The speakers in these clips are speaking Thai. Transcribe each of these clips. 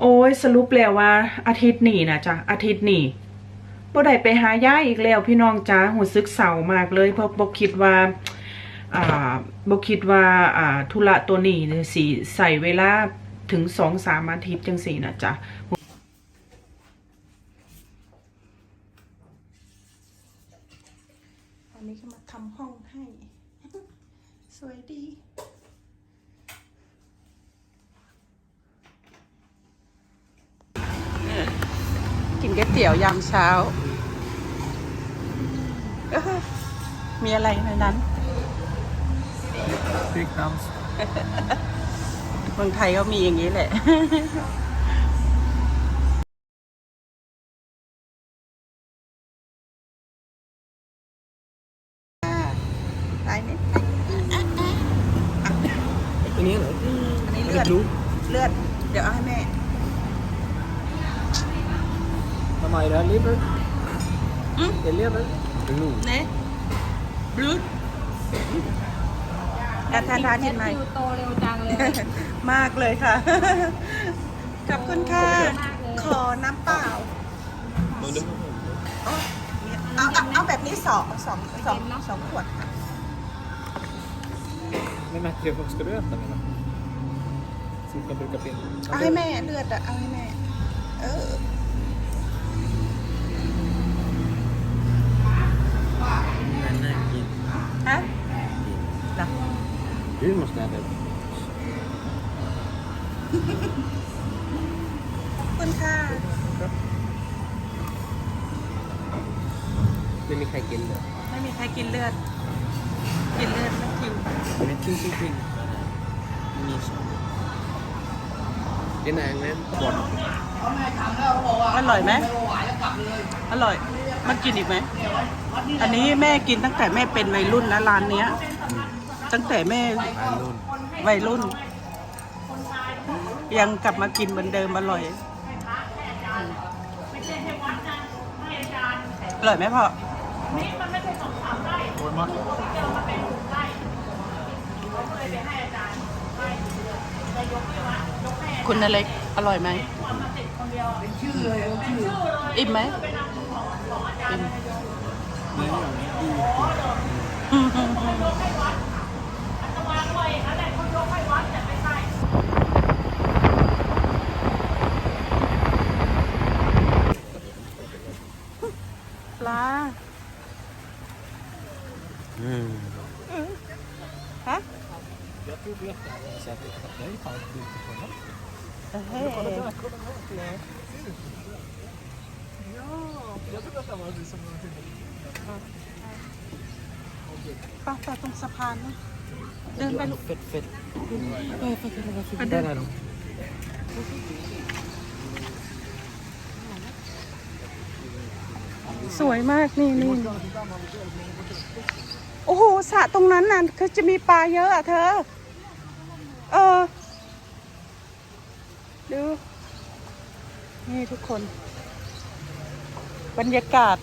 โอ้ยสรุปแล้วว่า อาทิตย์นี้นะจ๊ะอาทิตย์นี้บ่ได้ไปหาย่าอีกแล้วพี่น้องจ้าหูซึกเศร้ามากเลย เพราะบ่คิดว่าอ่าบ่คิดว่าอ่าธุระตัวนี้สิใส่เวลาถึงสองสามอาทิตย์จังสี่นะจ๊ะวันนี้ก็มาทำห้องให้ สวยดี กินก๋วย เตี๋ยวยามเช้าเอ้อมีอะไรในนั้น Big thumbs. เมืองไทยก็มีอย่างนี้แหละตายนิดอันนี้เหรออันนี้เลือดรู้เลือด เดี๋ยวเอาให้แม่ ทำไมนะ liver อืม the liver รู้เนะบลูดแอดทานทานเห็นไหมคิวโตเร็วจังเลยมากเลยค่ะ ขอบคุณค่ะ ขอน้ำเปล่าอ๋อเอาเอาเอาแบบนี้สองสองสองสองขวดค่ะ Men Matti, vad ska du äta menar Så du kan bruka pinna. เอาให้แม่เลือดอะเอาให้แม่ เออ ฮะเหรอ Du måste äta. ขอบคุณค่ะ ไม่มีใครกินเลยไม่มีใครกินเลือด กินเลือดแล้วคิวไม่จริงจริงจริงมีชอบกินอะไรไหมบอลอร่อยไหม อร่อย มันกินอีกไหม อันนี้แม่กินตั้งแต่แม่เป็นวัยรุ่นนะร้านเนี้ย ตั้งแต่แม่ไอ้รุ่นวัยรุ่น ยังกลับมากินเหมือนเดิมอร่อยอร่อยไหมพ่อโอ้ยมากคุณนเล็กอร่อยไหมอิ่มไหม อิ่มนี่อย่างนี้ดีปลาอืมฮะ Jag tror du vet det. Så att det är fan inte på något. เฮ้ย Ja, jag tror att det var du som var till ปลาปลา ตรงสะพานนะเดินไปลูก Fett, fett. เออไปเดินไปเดิ Där น är de. สวยมากนี่นี่โอ้โหสระตรงนั้นน่ะคือจะมีปลาเยอะอะเธอ เออ ดู นี่ทุกคน บรรยากาศ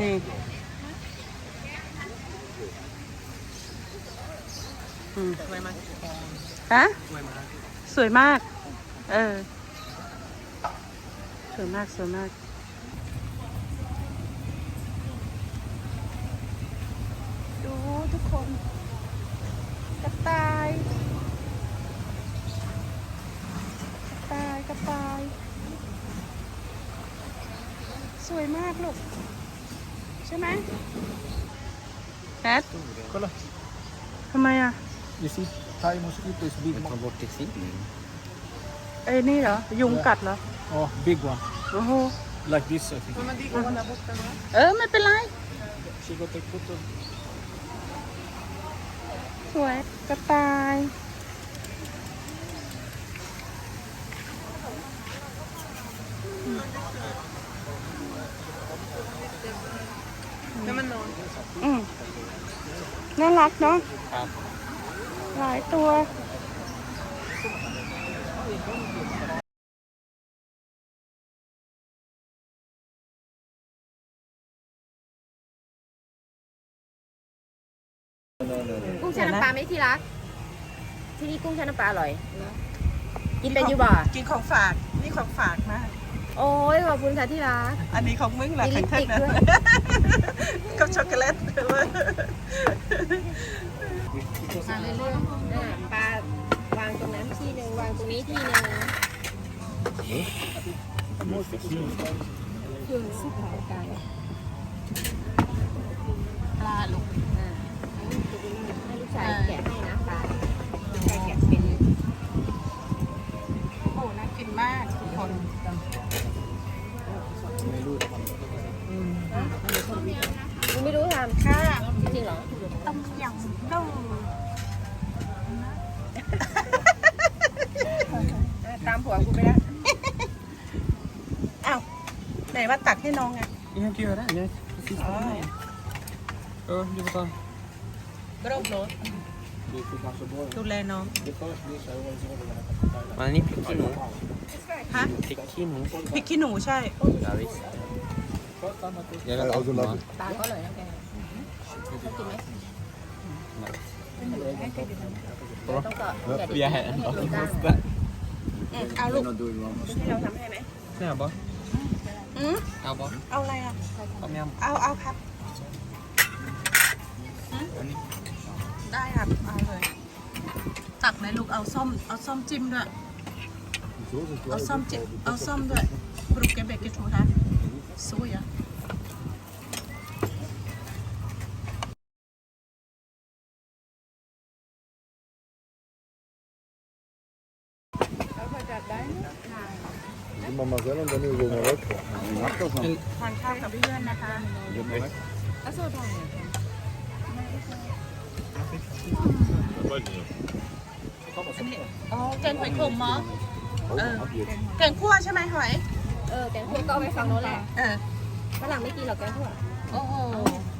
นี่สวยไหมฮะสวยมาก สวยมาก เออ สวยมาก สวยมากดูทุกคนกระต่ายกระต่ายกระต่าย สวยมากลูก ใช่ไหมแอด Kolla. ทำไมอะ You see, Thai mosquito is big. Ta bort det sin. ไอ้นี่เหรอ ยุงกัดเหรอ Oh, big one. โอ้โห Like this, I think. เออ ไม่เป็นไร She got a photo. สวยกระต่าย น่ารักเนาะครับหลายตัวกุ้งแช่น้ำปลาไหม่ที่รัก ที่นี่กุ้งแช่น้ำปลาอร่อย กินเป็นอยู่บ่กินของฝาก นี่ของฝากมาก โอ้ยขอบคุณค่ะที่รัก อันนี้ของมึงแหละมีลิปสติกด้วย กับช็อกโกแลตมาเรื่อยๆน่ะปลาวางตรงนั้นที่หนึ่งวางตรงนี้ที่หนึ่งคือสุดท้ายกันปลาลูกอ่าให้ลูกชายแกะให้ ไม่รู้คุณไม่รู้ทำค่ะจริงๆเหรอ ต้มยำดูตามผัวกูไปแล้วอ้าวไหนว่าตักให้น้องไง Jag kan göra det. Jag är precis på mig. Ja, du får ta. กรอบรสดูแลน้อง Men ni fick in ฮะ Fick in พริกขี้หนูใช่ Ja, visst. Jag vet allt om det. ปลาเขาเลยนะแกชอบกินไหมต้องเกาะแกะดิ Vi är här ändå. ดูก้างอืมเอาลูกให้เราทำให้ไหม Snälla. อืม Ja, bara. เอาอะไรอะ Kom igen. เอาเอาครับอืมได้ครับ เอาเลย ตักไหนลูก เอาส้ม เอาส้มจิ้มด้วย เอาส้มจิ้ม งคั่วใช่ไหมหอยเออแกงคั่วก็เอาไปฟังโน้นแหละเออฝรั่งไม่กินหรอกแกงคั่วโอ้โห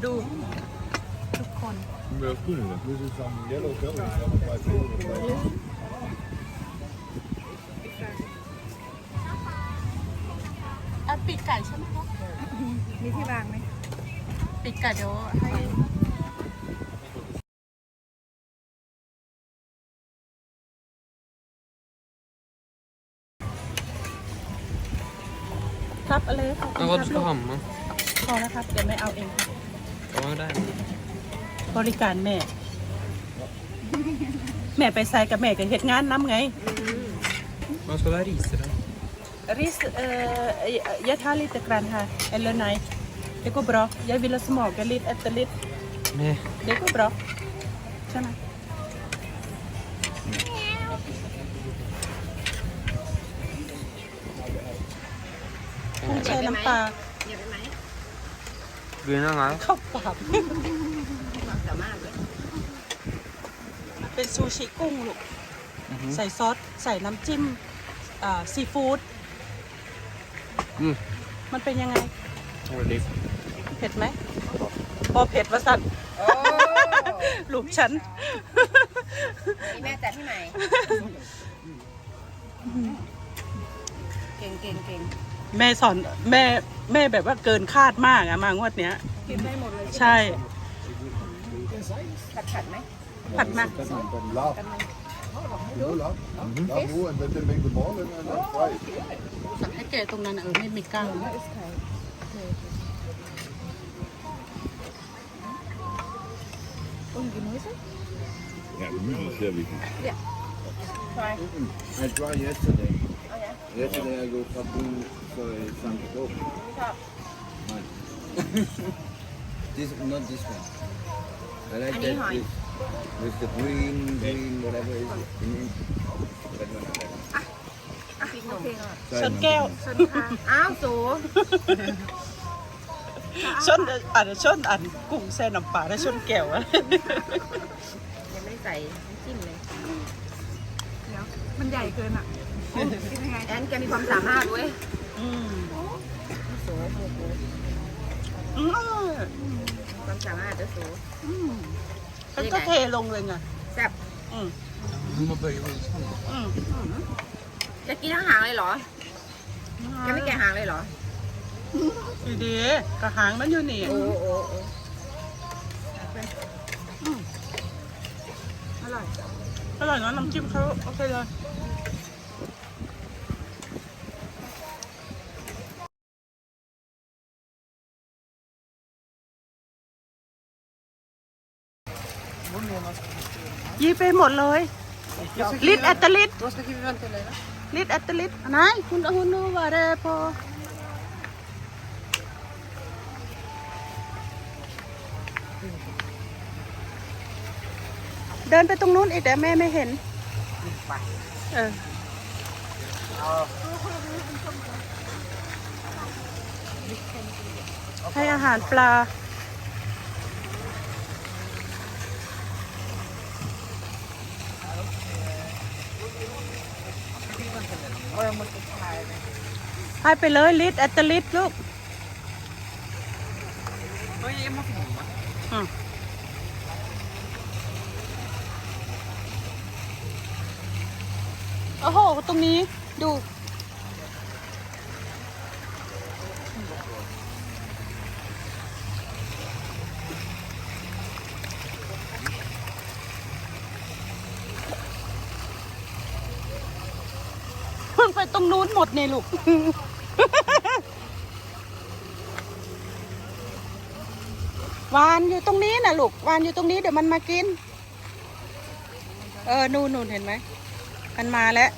ดู ทุกคน This is some yellow curry. My favorite. อะปีกไก่ใช่ไหมคะมีที่วางไหมปีกไก่เดี๋ยวให้ ขอบคุณ Men ค vad รั du บลู ska ก ha mamma? พอแล้วครับเดี๋ยวไม่เอาเองครับ Ja, där. บริการแม่ แม่ไปใส่กับแม่กับเหตุงานน้ำไง Vad ska du ha ris i då? Ris, eh, jag tar lite grann här, eller nej. Det går bra. Jag vill smaka lite efter lite. Nej. Det går bra. Tjena. น้ำปลาเหยียบไปไหม Blir det någon เข้าปากความสามารถเลยเป็นซูชิกุ้งลูก ใส่ซอส ใส่น้ำจิ้มอ่าซีฟู้ดอืมมันเป็นยังไง Åh, det är เผ็ดไหมพอเผ็ดวะสันโอ้ลูกฉันนี่แม่จัดให้ใหม่เก่งเก่งเก่ง แม่สอนแม่แม่แบบว่าเกินคาดมากอะมางวดเนี้ย กินได้หมดเลยใช่ ผัดผัดไหมผัดมา Lav. Jo, lav. Lav nu en liten mängd malen eller fry. สักให้แกตรงนั้นน่ะเออไม่มีกล้าง Ja, det ser vi. I tried yesterday. Yesterday I go kaboom for Sankt Peter. this not this one. I like Honey that hoi. with, with the green, green, whatever is it. in it. That one I like. พริกหนุ่ม Try ชน it. แก้วชนค่ะอ้าวสูชนอ่านชนอ่านกุ้งแซ่น้ำปลาแล้วชนแก้วอะยังไม่ได้ใส่น้ำจิ้มเลยมันใหญ่เกินอะกินยังไง แอนแกมีความสามารถเว้ยอืมสูโอ้โหอืมความสามารถจะสูอืมมันก็เทลงเลยไงแซ่บอืม Man börjar med อืมจะกินทั้งหางเลยเหรอแกไม่แกะหางเลยเหรอดีๆกระหางมันอยู่นี่โอ้โอ้โอ้อืมอร่อยอร่อยนะน้ำจิ้มเขาโอเคเลยีไปหมดเลยลิตรแอตลิตรลิตรแอตลิตรอันไหนคุณคุณดูว่าได้พอเดินไปตรงนู้นอีกแต่แม่ไม่เห็นเออให้อาหารปลา ให้ไปเลยลิตรแอตลิตรลูกอืมโอ้โห ตรงนี้ดู มันไปต รงนู้นหมดเนี่ยลูก วานอยู่ตรงนี้นะลูก วานอยู่ตรงนี้เดี๋ยวมันมากิน เออ นู่นนู่นเห็นไหม มันมาแล้ว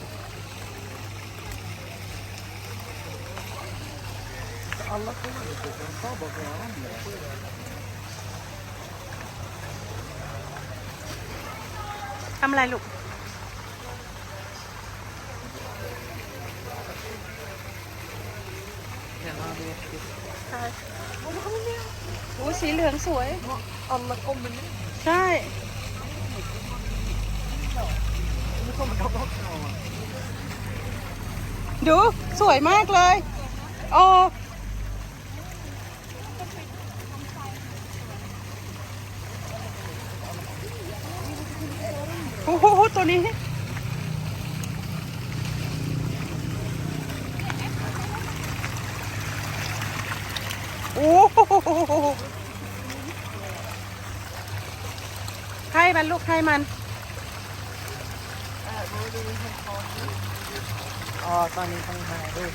ทำอะไรลูก ใช่โอ้สีเหลืองสวยอมมากลมมันใช่ดูสวยมากเลยโอ้โอ้โหตัวนี้ โอ้โหให้มันลูกให้มันอ๋อตอนนี้ต้องมาด้วย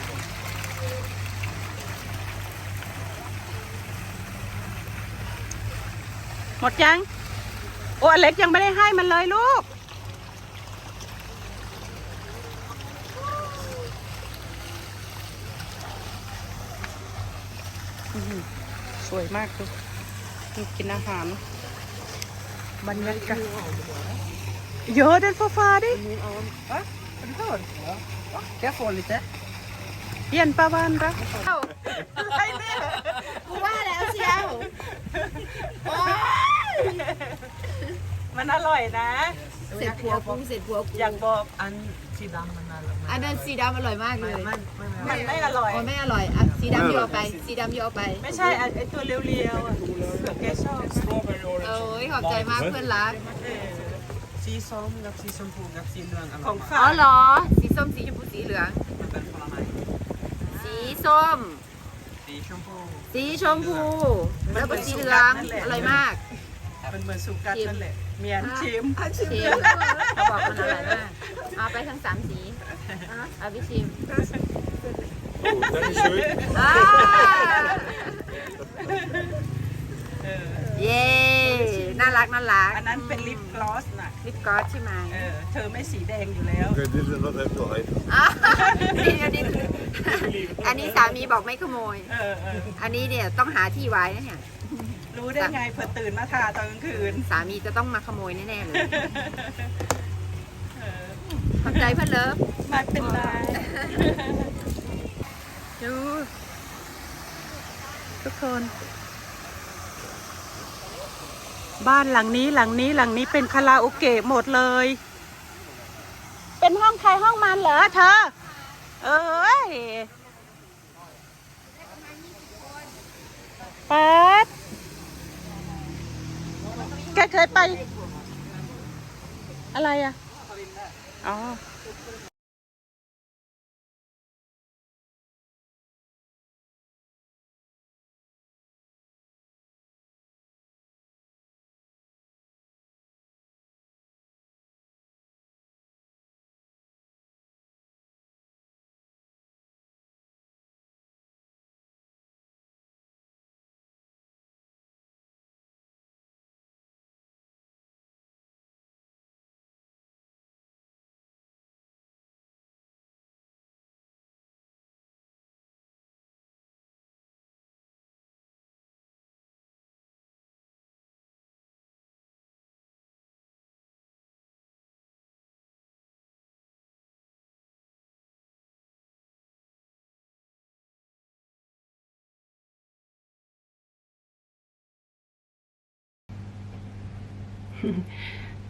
หมดยัง โอ้อเล็กยังไม่ได้ให้มันเลยลูก อื้อหือส วยมากลูกนี่กินอาหารบรรยากาศเยอะเดินฟ้าฟ้าดิ Careful lite. เปลี่ยนประวันรักกูว่าแล้วเชียวมันอร่อยนะ เสร็จผัวกูเสร็จผัวกูอยากบอกอันสีดำมันน่ารักอันนั้นสีดำอร่อยมากเลย มันมันมันไม่อร่อยอ๋อไม่อร่อยอะ สีดำโยเอาไป สีดำโยเอาไป ไม่ใช่ไอ้ไอตัวเรียวๆอะเผื่อแกชอบโอ้ยขอบใจมากเพื่อนรัก สีส้มกับสีชมพูกับสีเหลืองอขร่อองยฝาอ๋อกเหรอ สีส้ม สีชมพู สีเหลือง มันเป็นผลไม้สีส้ม สีชมพูสีชมพู แล้วก็สีเหลืองอร่อยมากเป็นเหมือนสุกัดนั่นแหละเมียนชิมชิมเขาบอกมันอร่อยมาก เอาไปทั้งสามสีเอาไปชิม Oh, dat is schön. อ่าเย้น่ารักน่ารักอันนั้นเป็นลิปกลอสน่ะลิปกลอสใช่ไหมเออเธอไม่สีแดงอยู่แล้ว Okay, dit is not even te heet. อะนี่อันนี้อันนี้สามีบอกไม่ขโมย เออเอออันนี้เนี่ยต้องหาที่ไว้นะเนี่ย รู้ได้ไงเผื่อตื่นมาทาตอนกลางคืนสามีจะต้องมาขโมยแน่ๆเลยขอบใจเพื่อนเลิฟ ไม่เป็นไร ดู ทุกคน บ้านหลังนี้หลังนี้หลังนี้เป็นคาราโอเกะหมดเลย เป็นห้องใครห้องมันเหรอเธอ เอ้ยปัดแกเคยไป อะไรอะ อ๋อ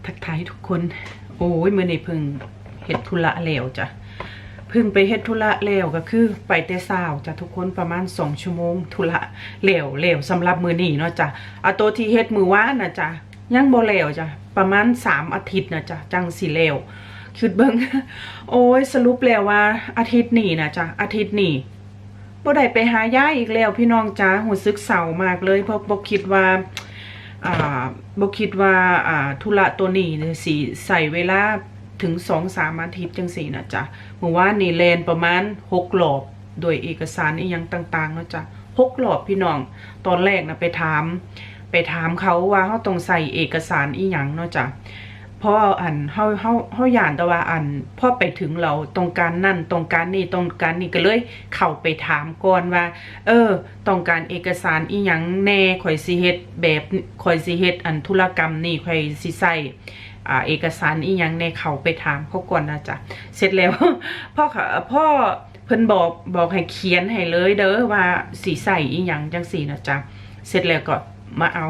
ทักทายทุกคน โอ้ยมื่อนี้เพิ่งเฮ็ดธุระแล้วจ้ะเพิ่งไปเฮ็ดธุระแล้วก็คือ ไปแต่เช้าจ้ะทุกคนประมาณสองชั่วโมงธุระแล้วแล้วสำหรับมื้อนี้เนาะจ้ะเอาตัวที่เฮ็ดมือว่านนะจ้ะยังบ่แล้วจ้ะประมาณสามอาทิตย์นะจ้ะจังสิแล้วคิดเบิ่งโอ้ยสรุปแล้วว่า อาทิตย์นี้นะจ้ะอาทิตย์นี้บ่ได้ไปหายายอีกแล้วพี่น้องจ้าหูซึกเศร้ามากเลยเพราะบ่คิดว่า อ่าบ่คิดว่าอ่าธุระตัวนี้สิใส่เวลาถึงสองสามอาทิตย์จังสี่นะจ๊ะเมื่อวานนี่เลนประมาณหกหลอบโดยเอกสารอีหยังต่างๆเนาะจ้ะหกหลอบพี่น้อง ตอนแรกนะไปถาม ไปถามเขาว่าเขาต้องใส่เอกสารอีหยังเนาะจ้ะ พราะอันเฮาเฮาเฮาย่านแต่ว่าอันพอไปถึงเราตรงการนั่นตรงการนี่ตรงการนี่ก็เลยเข้าไปถามก่อนว่า เออต้องการเอกสารอีหยังแน่ข่อยสิเฮ็ดแบบข่อยสิเฮ็ดอันธุรกรรมนี่ข่อยสิใส่อ่าเอกสารอีหยังในเขาไปถามเขาก่อนนะจ๊ะเสร็จแล้วพ่อค่ะพ่อเพิ่นบอกบอกให้เขียนให้เลยเด้อว่าสิใส่อีหยังจังสี่นะจ๊ะเสร็จแล้วก็ มาเอา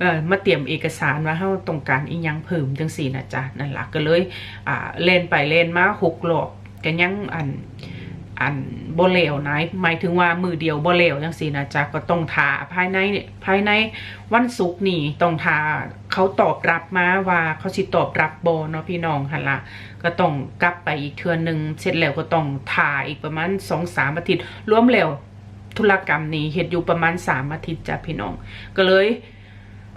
เออมาเตรียมเอกสารว่าเฮาต้องการอีหยังเพิ่มจังสี่นะจ๊ะนั่นล่ะก็เลยอ่าเล่นไปเล่นมาหกรอบก็ยังอันอันบเลวนะหมายถึงว่ามือเดียวบเลวจังสี่นะจ๊ะก็ต้องทาภายในภายในวันศุกร์นี่ต้องทาเขาตอบรับมาว่าเขาสิตอบรับโบเนาะพี่น้องหั่นล่ะก็ต้องกลับไปอีกเทื่อหนึงเสร็จแล้วก็ต้องทาอีกประมาณ2-3อาทิตย์รวมแล้ว ธุรกรรมนี้เฮ็ดอยู่ประมาณสามอาทิตย์จ้ะพี่น้อง ก็เลย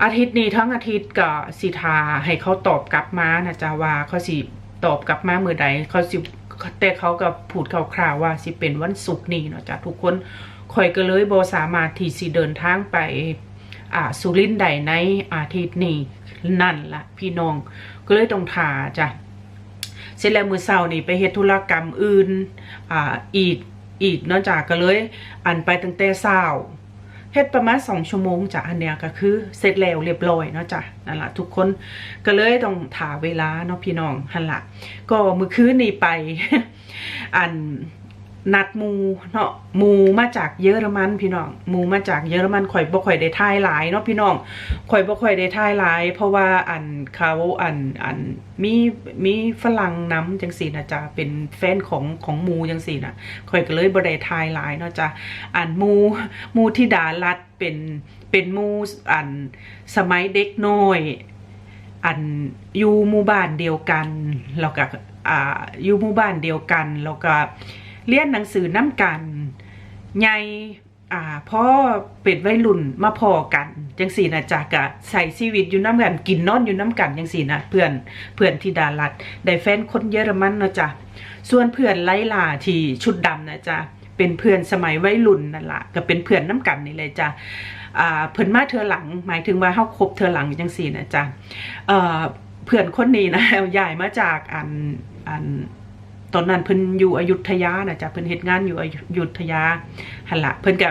อาทิตย์นี้ทั้งอาทิตย์ก็สิทาให้เขาตอบกลับมานะจ๊ะว่าเขาสิตอบกลับมาเมื่อใดเขาสิแต่เขาก็พูดคร่าวๆว่าสิเป็นวันศุกร์นี้เนาะจ้ะทุกคนข่อยก็เลยบสามารถที่สิเดินทางไปอ่าสุรินทร์ใดในอาทิตย์นี้นั่นละพี่น้องก็เลยต้องทาจ้ะเสร็จแล้วมือเช้านี่ไปเฮ็ดธุรกรรมอื่นอ่าอีก อีกนอกจากก็เลยอันไปตั้งแต่เช้าเฮ็ดประมาณสองชั่วโมงจ้ะอันเนี้ยก็คือเสร็จแล้วเรียบร้อยเนาะจ้ะนั่นแหละทุกคนก็เลยต้องถาเวลาเนาะพี่น้องหั่นละก็มือคืนนี้ไป อัน นัดมูเนาะมูมาจากเยอรมันพี่น้องมูมาจากเยอรมันข่อยบ่ค่อยได้ทายหลายเนาะพี่น้องข่อยบ่ค่อยได้ทายหลาย เพราะว่าอันเขาอันอันมีมีฝรั่งน้ำจังซี่นะจ๊ะเป็นแฟนของของมูจังซี่นะข่อยก็เลยบ่ได้ทายหลายเนาะจ้ะอันมูมูที่ดารัดเป็นเป็นมูอันสมัยเด็กน้อยอันอยู่หมู่บ้านเดียวกันแล้วก็อ่าอยู่หมู่บ้านเดียวกันแล้วก็ เรียนหนังสือน้ำกันใหญ่อ่าพ่อเป็นวัยรุ่นมาพอกันจังสี่นะจ๊ะกะใส่ชีวิตอยู่น้ำกันกินนอนอยู่น้ำกันจังสี่นะเพื่อนเพื่อนที่ดารัดได้แฟนคนเยอรมันนะจ๊ะส่วนเพื่อนไล่ลาที่ชุดดำนะจ๊ะเป็นเพื่อนสมัยวัยรุ่นนั่นแหละก็เป็นเพื่อนน้ำกันนี่เลยจ้ะเพิ่นมาเธอหลัง หมายถึงว่าเฮาคบเธอหลังจังสี่นะจ๊ะเอ่อเพื่อนคนนี้นะย้ายมาจากอันอัน ตอนนั้นเพิ่นอยู่อยุธยานะจ๊ะเพิ่นเฮ็ดงานอยู่อยุธยาหั่นละเพิ่นก็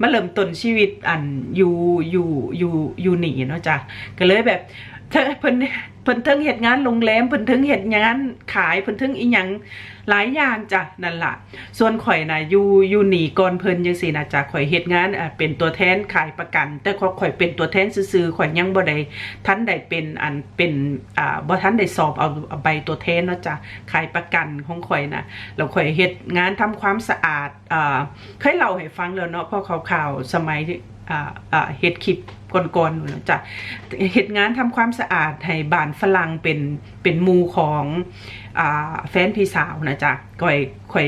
มาเริ่มต้นชีวิตอันอยู่อยู่อยู่อยู่หนีเนาะจ้ะก็เลยแบบเพิ่นเพิ่นเทิงเฮ็ดงานโรงแรมเพิ่นเทิงเฮ็ดงานขายเพิ่นเทิงอีหยัง หลายอย่างจ้ะนั่นล่ะส่วนข่อยนะอยู่อยู่หนีก่อนเพิ่นจังซี่นะจ๊ะข่อยเฮ็ดงานอ่าเป็นตัวแทนขายประกัน แต่ข่อยข่อยเป็นตัวแทนซื่อๆข่อยยังบ่ได้ทันได้เป็นอันเป็นอ่าบ่ทันได้สอบเอาใบตัวแทนเนาะจ้ะขายประกันของข่อยนะแล้วข่อยเฮ็ดงานทำความสะอาดอ่าเคยเล่าให้ฟังแล้วเนาะเพราะข่าวๆสมัยที่ เฮ็ดคลิปก่อนๆนู่นนะจ้ะเฮ็ดงานทำความสะอาดให้บ้านฝรั่งเป็นเป็นมูของอ่าแฟนพี่สาวนะจ๊ะก่อยข่อย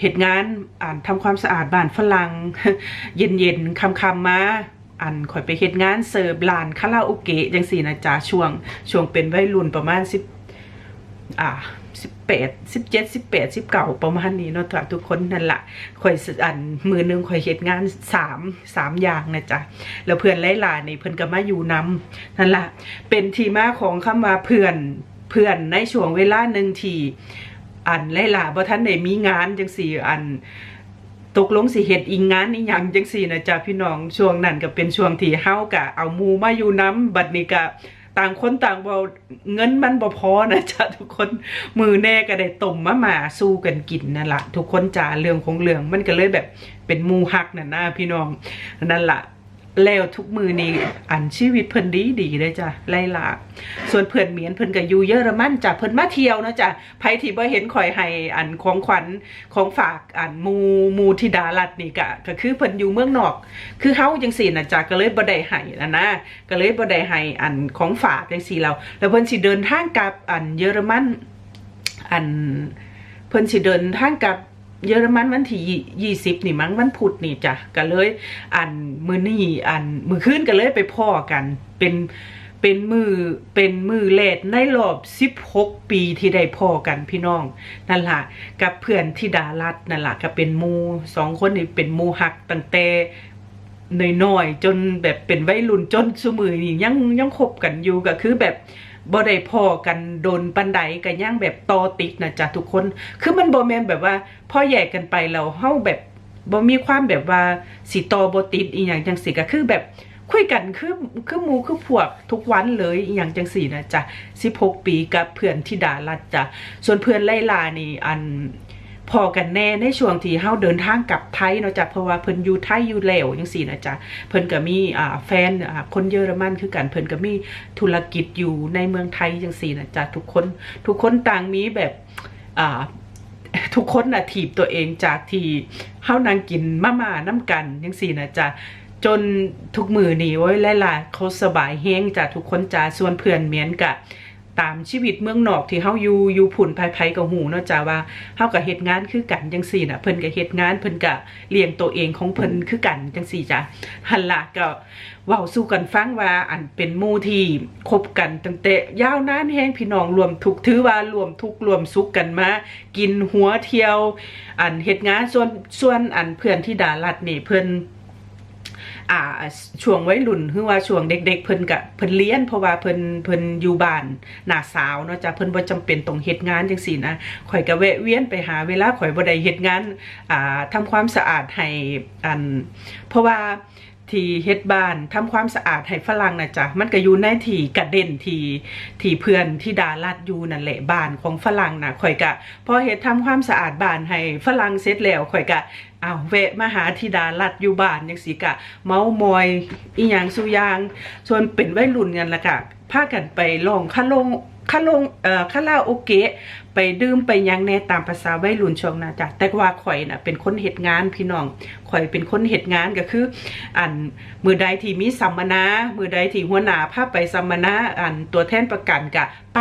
เหตุงานอ่านทำความสะอาดบ้านฝรั่งเย็นเย็นคำคำๆมาอันข่อยไปเหตุงานเสิร์ฟลานคาราโอเกะจังสี่นะจ๊ะช่วง ช่วงเป็นวัยรุ่นประมาณสิบอ่า สิบแปดสิบเจ็ดสิบแปดสิบเก้าประมาณนี้เนาะจ้ะทุกคนนั่นละข่อยอันมือหนึงข่อยเหตุงานสามสามอย่างนะจ๊ะแล้วเพื่อนไล่ๆนี่เพื่อนก็มาอยู่นำนั่นละเป็นที่มาของคำว่าเพื่อนเพื่อนในช่วงเวลาหนึ่งที่อันไล่ล่ะบ่ท่านได้มีงานจังสี่อันตกลงสิเฮ็ดอีงานอีหยังจังสี่นะจ๊ะพี่น้องช่วงนั้นก็เป็นช่วงที่เฮากะเอามูมาอยู่น้ำบัดนี้ก็ ต่างคนต่างบ่เงินมันบ่พอนะจ๊ะทุกคนมือแน่ก็ได้ต้มมะหมาสู้กันกินนั่นล่ะทุกคนจ๋าเรื่องของเรื่องมันก็เลยแบบเป็นมูฮักนั่นนะพี่น้องนั่นล่ะ แล้วทุกมือนี่อันชีวิตเพิ่นดีดีเลยจ้ะไล่ลาส่วนเพื่อนเมียนเพิ่นก็อยู่เยอรมันจ้ะเพิ่นมาเที่ยวนะจ้ะไผที่บ่เห็นข่อยให้อันของขวัญของฝากอันมูมูธิดารัตนี่ก็ก็คือเพิ่นอยู่เมืองนอก คือเฮาจังซี่น่ะจ้ะก็เลยบ่ได้ให้นะนะก็เลยบ่ได้ให้อันของฝากจังซี่แล้วแล้วเพิ่นสิเดินทางกับอันเยอรมันอันเพิ่นสิเดินทางกับ เยอรมันวันที่ยี่สิบนี่มั้งวันพุธนี่จ้ะก็เลย อันมือนี่อันมือขึ้นก็เลยไปพ่อกันเป็นเป็นมือเป็นมือแรกในรอบสิบหกปีที่ได้พ่อกันพี่น้องนั่นแหละกับเพื่อนที่ดารัตนั่นแหละก็เป็นมูสองคนนี่เป็นมูหักตั้งแต่น้อยๆจนแบบเป็นวัยรุ่นจนสมือนี่ยังยังคบกันอยู่ก็คือแบบ บ่ได้พอกันโดนปันไดกันย่างแบบตอติดนะจ๊ะทุกคน คือมันบ่แม่นแบบว่าพอแยกกันไปเราเฮาแบบบ่มีความแบบว่าสิตอบ่ติดอีหยังจังสี่ก็คือแบบคุยกันคือคือหมูคือพวกทุกวันเลยอีหยังจังสี่นะจ๊ะ16ปีกับเพื่อนที่ดาลัดจ้ะส่วนเพื่อนไล่ลานี่อัน พอกันแน่ในช่วงที่เฮาเดินทางกลับไทยเนาะจ้ะเพราะว่าเพิ่นอยู่ไทยอยู่แล้วจังซี่นะจ๊ะเพิ่นก็มีอ่าแฟนอ่าคนเยอรมันคือกันเพิ่นก็มีธุรกิจอยู่ในเมืองไทยจังซี่นะจ๊ะทุกคนทุกคนต่างมีแบบอ่าทุกคนน่ะถีบตัวเองจากที่เฮานางกินมาม่าน้ำกันจังซี่นะจ๊ะจนทุกมือนี่โอ้ยหลายๆเขาสบายแฮงจ้ะทุกคนจ้ะส่วนเพื่อนเมียนกะ ตามชีวิตเมืองนอกที่เฮาอยู่อยู่ผุ่นภายไผกับหูเนาะจ้าว่าเฮาก็เฮ็ดงานคือกันจังซี่น่ะเพิ่นก็เฮ็ดงานเพิ่นก็เลี้ยงตัวเองของเพิ่นคือกันจังซี่จ้ะหันละก็เว้าสู่กันฟังว่าอันเป็นมู่ที่คบกันตั้งแต่ยาวนานแฮงพี่น้องรวมทุกถือว่ารวมทุกรวมสุขกันมากินหัวเที่ยว อันเฮ็ดงานส่วนส่วนอันเพื่อนที่ดารัดนี่เพิ่น อ่าช่วงวัยรุ่นคือว่าช่วงเด็ก ๆ เพิ่นกะเพิ่นเลี้ยนเพราะว่าเพิ่นเพิ่นอยู่บ้านหน้าสาวเนาะจ้ะเพิ่นบ่จำเป็นต้องเฮ็ดงานจังซี่นะข่อยก็แวะเวียนไปหาเวลาข่อยบ่ได้เฮ็ดงานอ่าทำความสะอาดให้อัน เพราะว่า ที่เฮ็ดบ้านทำความสะอาดให้ฝรั่งนะจ๊ะมันก็อยู่ในที่กระเด็นที่ที่เพื่อนที่ดาลัดอยู่นั่นแหละบ้านของฝรั่งนะข่อยกะพอเฮ็ดทำความสะอาดบ้านให้ฝรั่งเสร็จแล้วข่อยกะอ้าวแวะมาหาธิดาลัดอยู่บ้านจังสีกะ เมามอยอีหยังสุยางส่วนเป็นวัยรุ่นกันละกะพากันไปลองคาลงคาลงเอ่อคาราโอเกะไปดื่มไปยังแน่ตามภาษาวัยรุ่นช่วงนั้นจ้ะแต่ว่าข่อยน่ะเป็นคนเฮ็ดงานพี่น้อง ข่อยเป็นคนเฮ็ดงานก็คือ อันมือใดที่มีสัมมนามือใดที่หัวหน้าพาไปสัมมนาอันตัวแทนประกันกะไป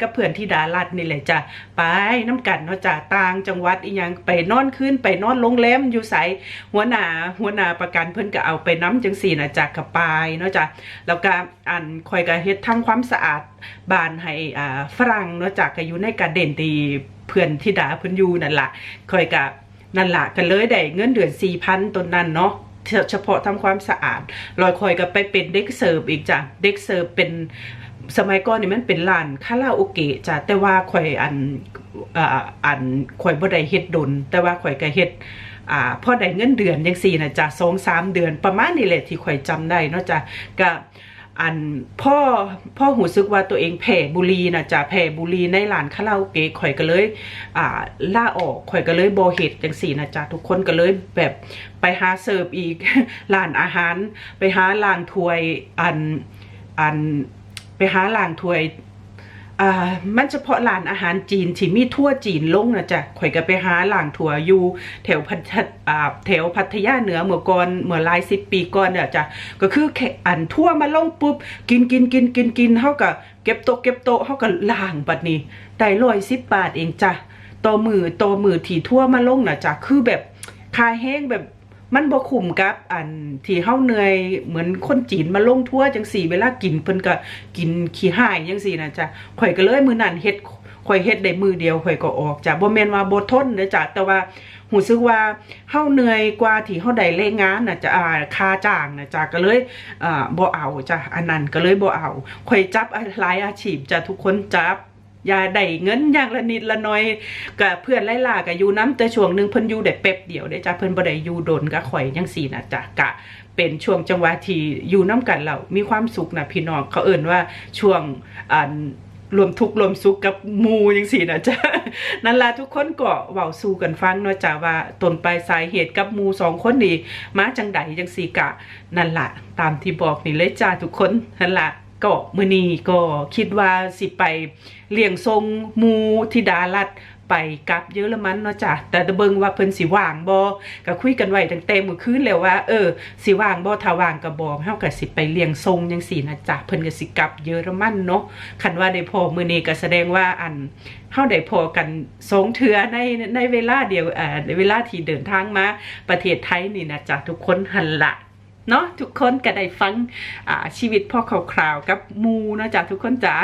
กับเพื่อนที่ดาลัดนี่แหละจ้ะไปน้ำกันเนาะจ้ะต่างจังหวัดอีหยังไปนอนคืนไปนอนโรงแรมอยู่ไสหัวหน้าหัวหน้าประกันเพิ่อนก็เอาไปน้ำจังสี่นะจ้ะกับไปเนาะจ้ะแล้วก็อันข่อยก็เฮ็ดทั้งความสะอาดบ้านให้อ่าฝรั่งเนาะจ้ะก็อยู่ในกระเด่นทีเพื่อนที่ดาเพิ่อนอยู่นั่นล่ะข่อยก็ นั่นละก็เลยได้เงินเดือนสี่พันตนนั้นเนาะเฉพาะทำความสะอาดลอยคอยก็ไปเป็นเด็กเสิร์ฟอีกจ้ะเด็กเสิร์ฟเป็นสมัยก่อนนี่มันเป็นร้านคาราโอเกะจ้ะแต่ว่าข่อยอันอ่าอันข่อยบ่ได้เฮ็ดดน แต่ว่าข่อยก็เฮ็ดอ่าพอได้เงินเดือนจังซี่นะจ้ะสองสามเดือนประมาณนี้แหละที่ข่อยจำได้เนาะจ้ะก็ อันพ่อพ่อหูซึกว่าตัวเองแผ่บุรีนะจ๊ะแผ่บุรีในหลานคาราโอเกะข่อยก็เลย อ่าล่าออกข่อยก็เลยบอเห็ดจังสี่นะจ๊ะทุกคนก็เลยแบบไปหาเสิร์ฟอีกหลานอาหาร ไปหาลางถวยอันอันไปหาลางถวย มันเฉพาะร้านอาหารจีนที่มีทั่วจีนลงนะจ๊ะข่อยก็ไปหาหลางถั่วอยู่แถวพัทแถวพัทยาเหนือเมื่อก่อนเมื่อหลายสิบปีก่อนเนี่ยจ้ะก็คือแค่อันทั่วมาลงปุ๊บ กินกินกินกินกินเฮาก็เก็บโต๊ะเก็บโต๊ะเฮาก็ล้างบัดนี้ได้ร้อยสิบบาทเองจ้ะต่อมือต่อมือที่ทั่วมาลงนะจ้ะคือแบบคาแห้งแบบ มันบ่คุ้มกับอันที่เฮาเหนื่อยเหมือนคนจีนมาลงทั่วจังสี่เวลากินเพิ่นก็กินขี้หายจังสี่นะจ๊ะข่อยก็เลยมื้อนั้นเฮ็ดข่อยเฮ็ดได้มือเดียวข่อยก็ออกจ้ะบ่แม่นว่าบ่ทนเด้อจ้ะแต่ว่าหูซึกว่าเฮาเหนื่อยกว่าที่เฮาได้แรงงานน่ะจ้ะอ่าค่าจ้างน่ะจ้ะก็เลยอ่าบ่เอาจ้ะอันนั้นก็เลยบ่เอาข่อยจับหลายอาชีพจ้ะทุกคนจับ อย่าได้เงินอย่างละนิดละน้อยกับเพื่อนไล่ล่ากับอยู่น้ำแต่ช่วงหนึ่งเพิ่นอยู่ได้แป๊บเดียวเด้จ้ะเพิ่นบ่ได้อยู่โดนกับข่อยจังซี่นะจ้ะกะเป็นช่วงจังหวะที่อยู่น้ำกันเรามีความสุขนะพี่น้องเขาเอิ่นว่าช่วงอันรวมทุกรวมสุขกับมูจังซี่นะจ๊ะนั่นละทุกคนก็เว้าสู่กันฟังเนาะจ้ะว่าต้นปลายสาเหตุกับมูสองคนนี่มาจังใดจังซี่กะ นั่นละตามที่บอกนี่เลยจ้าทุกคนนั่นล่ะ ก็มือนี้ก็คิดว่าสิไปเลี้ยงทรงมูธิดารัตน์ไปกับเยอรมันเนาะจ้ะแต่จะเบิงว่าเพิ่นสิว่างบ่ก็คุยกันไว้ตั้งแต่มื้อคืนแล้วว่า เออสิว่างบ่ถ้าว่างก็บอกเฮาก็สิไปเลี้ยงทรงจังซี่นะจ้ะเพิ่นก็สิกลับเยอรมันเนาะคันว่าได้พอมื้อนี้ก็แสดงว่าอันเฮาได้พอกันสองเทือในในเวลาเดียวอ่าในเวลาที่เดินทางมาประเทศไทยนี่นะจ้ะทุกคนหันละ เนาะทุกคนก็ได้ฟังชีวิตพ่อคร่าวๆกับมูเนาะจ้ะทุกคนจ้า